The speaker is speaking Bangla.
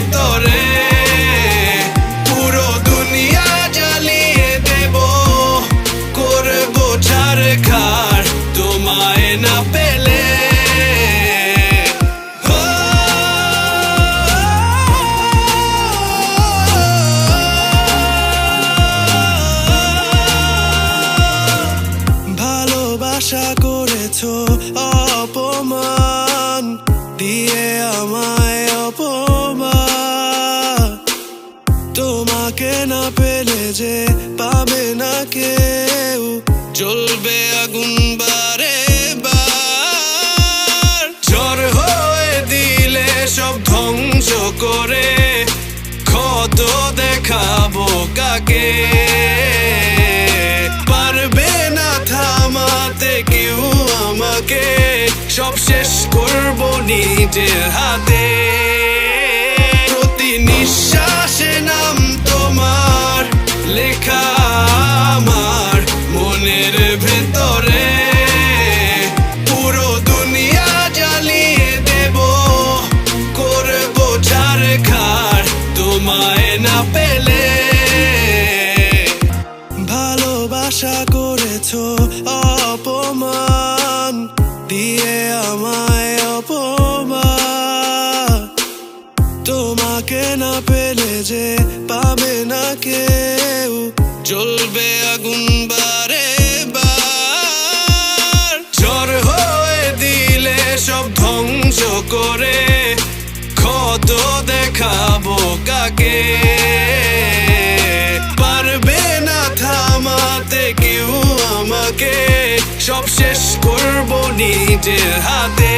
ভেতরে পুরো দুনিয়া জ্বালিয়ে দেব। করব ঝাড় খার তোমায় না পেলে। ভালোবাসা করেছ অপমান, দিয়ে আমায় না পেলে যে পাবে না কেউ। জ্বলবে আগুন বারে বার। ঝড় হয়ে দিলে সব ধ্বংস করে ক্ষত দেখাবো কাকে? পারবে না থামাতে কেউ আমাকে, সব শেষ করব নিজের হাতে। অপমান দিয়ে আমায় অপমান। তোমাকে না পেলে যে পাবে না কেউ। জ্বলবে আগুন বারে বার। ঝড় হয়ে দিলে সব ধ্বংস করে। ক্ষত দেখাবো কাকে? করব নিজের হাতে।